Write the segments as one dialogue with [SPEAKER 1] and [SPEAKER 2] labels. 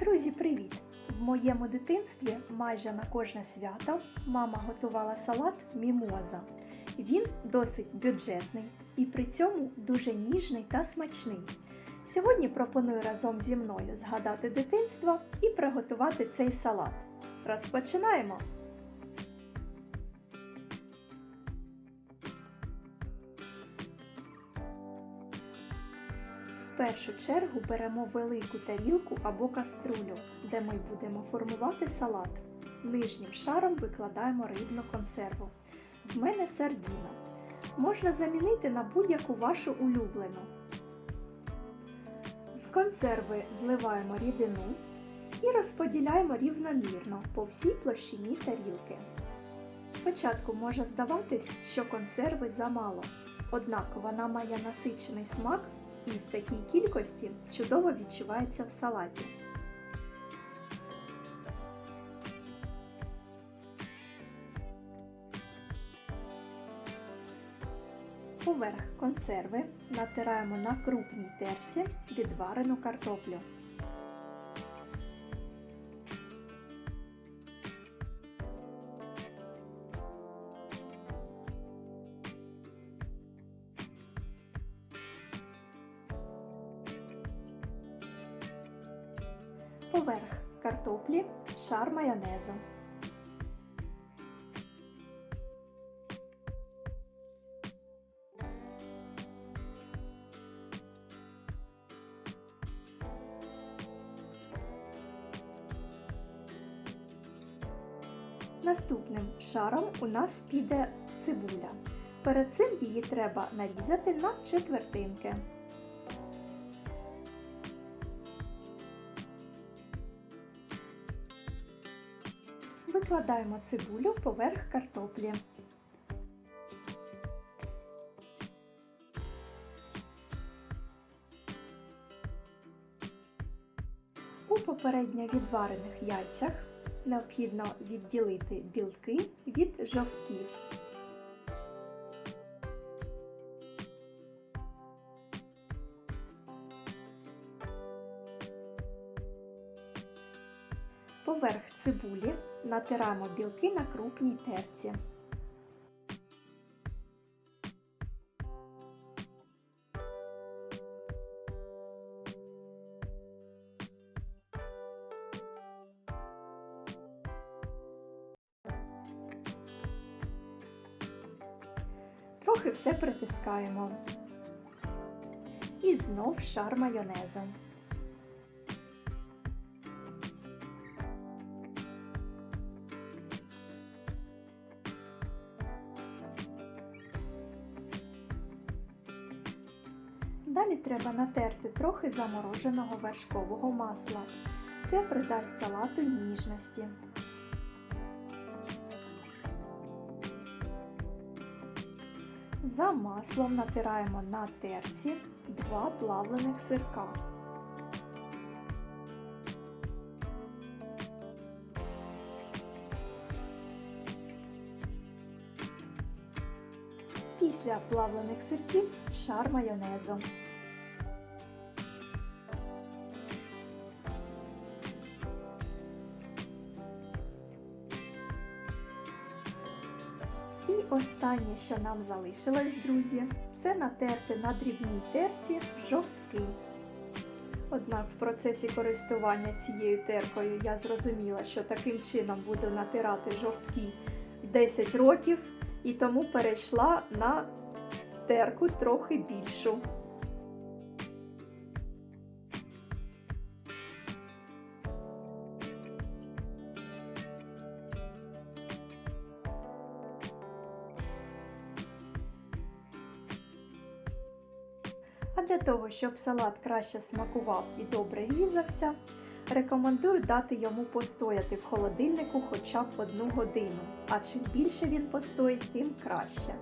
[SPEAKER 1] Друзі, привіт! В моєму дитинстві майже на кожне свято мама готувала салат мімоза. Він досить бюджетний і при цьому дуже ніжний та смачний. Сьогодні пропоную разом зі мною згадати дитинство і приготувати цей салат. Розпочинаємо! В першу чергу беремо велику тарілку або каструлю, де ми будемо формувати салат. Нижнім шаром викладаємо рибну консерву. В мене сардіна. Можна замінити на будь-яку вашу улюблену. З консерви зливаємо рідину і розподіляємо рівномірно по всій площині тарілки. Спочатку може здаватись, що консерви замало, однак вона має насичений смак і в такій кількості чудово відчувається в салаті. Поверх консерви натираємо на крупній терці відварену картоплю. Поверх картоплі шар майонезу. Наступним шаром у нас піде цибуля. Перед цим її треба нарізати на четвертинки. Викладаємо цибулю поверх картоплі. У попередньо відварених яйцях необхідно відділити білки від жовтків. Поверх цибулі натираємо білки на крупній терці. Трохи все притискаємо. І знов шар майонезу. Далі треба натерти трохи замороженого вершкового масла. Це придасть салату ніжності. За маслом натираємо на терці два плавлених сирка. Після плавлених сирків шар майонезу. І останнє, що нам залишилось, друзі, це натерти на дрібній терці жовтки. Однак в процесі користування цією теркою я зрозуміла, що таким чином буду натирати жовтки 10 років і тому перейшла на терку трохи більшу. А для того, щоб салат краще смакував і добре різався, рекомендую дати йому постояти в холодильнику хоча б одну годину, а чим більше він постоїть, тим краще.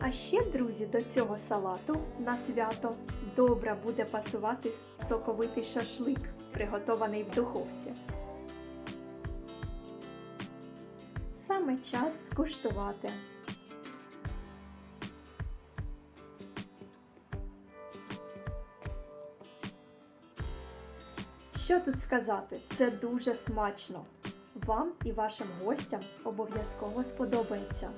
[SPEAKER 1] А ще, друзі, до цього салату на свято добре буде пасувати соковитий шашлик, приготований в духовці. Саме час скуштувати. Що тут сказати? Це дуже смачно. Вам і вашим гостям обов'язково сподобається.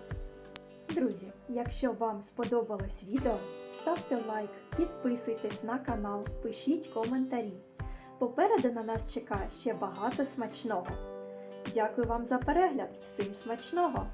[SPEAKER 1] Друзі, якщо вам сподобалось відео, ставте лайк, підписуйтесь на канал, пишіть коментарі. Попереду на нас чекає ще багато смачного. Дякую вам за перегляд, всім смачного!